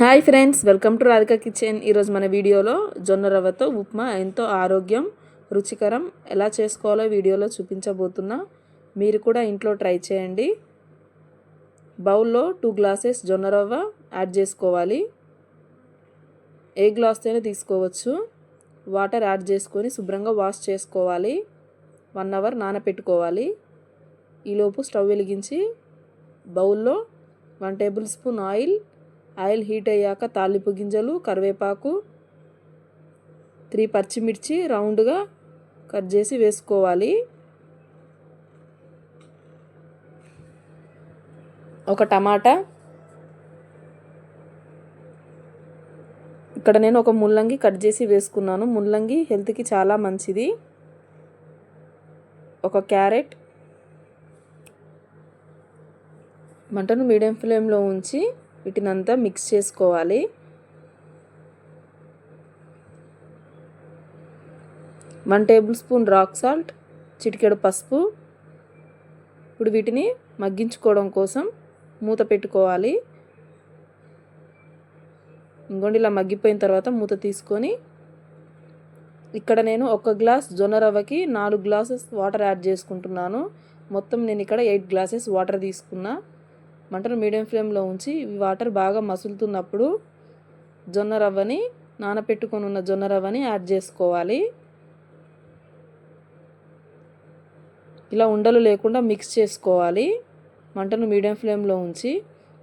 Hi friends welcome to Radhika kitchen. ఈరోజు మన వీడియోలో జొన్న రవ్వతో ఉప్మా ఎంతో ఆరోగ్యం రుచికరం ఎలా చేసుకోవాలో వీడియోలో చూపించబోతున్నా. మీరు కూడా ఇంట్లో ట్రై చేయండి. బౌల్లో టూ గ్లాసెస్ జొన్న రవ్వ యాడ్ చేసుకోవాలి. ఏ గ్లాస్తోనే తీసుకోవచ్చు. వాటర్ యాడ్ చేసుకొని శుభ్రంగా వాష్ చేసుకోవాలి. వన్ అవర్ నానపెట్టుకోవాలి. ఈలోపు స్టవ్ వెలిగించి బౌల్లో one tablespoon oil oil heat అయ్యాక తాలింపు గింజలు కరివేపాకు త్రీ పచ్చిమిర్చి రౌండ్గా కట్ చేసి వేసుకోవాలి. ఒక టమాటా. ఇక్కడ నేను ఒక ముల్లంగి కట్ చేసి వేసుకున్నాను. ముల్లంగి హెల్త్కి చాలా మంచిది. ఒక క్యారెట్. మంటను మీడియం ఫ్లేమ్లో ఉంచి వీటినంతా మిక్స్ చేసుకోవాలి. One tablespoon rock salt చిటికెడు పసుపు. ఇప్పుడు వీటిని మగ్గించుకోవడం కోసం మూత పెట్టుకోవాలి. ఇంకోండి ఇలా మగ్గిపోయిన తర్వాత మూత తీసుకొని ఇక్కడ నేను ఒక గ్లాస్ జొన్న రవ్వకి నాలుగు గ్లాసెస్ వాటర్ యాడ్ చేసుకుంటున్నాను. మొత్తం నేను ఇక్కడ ఎయిట్ గ్లాసెస్ వాటర్ తీసుకున్నా. మంటను మీడియం ఫ్లేమ్లో ఉంచి వాటర్ బాగా మసులుతున్నప్పుడు జొన్న రవ్వని నానపెట్టుకొని ఉన్న జొన్న రవ్వని యాడ్ చేసుకోవాలి. ఇలా ఉండలు లేకుండా మిక్స్ చేసుకోవాలి. మంటను మీడియం ఫ్లేమ్లో ఉంచి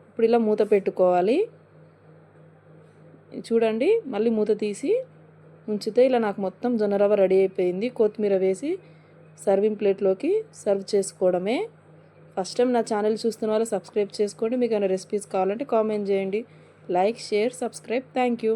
ఇప్పుడు ఇలా మూత పెట్టుకోవాలి. చూడండి మళ్ళీ మూత తీసి ఉంచితే ఇలా నాకు మొత్తం జొన్న రవ్వ రెడీ అయిపోయింది. కొత్తిమీర వేసి సర్వింగ్ ప్లేట్లోకి సర్వ్ చేసుకోవడమే. ఫస్ట్ టైం నా ఛానల్ చూస్తున్న వాళ్ళు సబ్స్క్రైబ్ చేసుకోండి. మీకు ఏమైనా రెసిపీస్ కావాలంటే కామెంట్ చేయండి. Like share subscribe. Thank you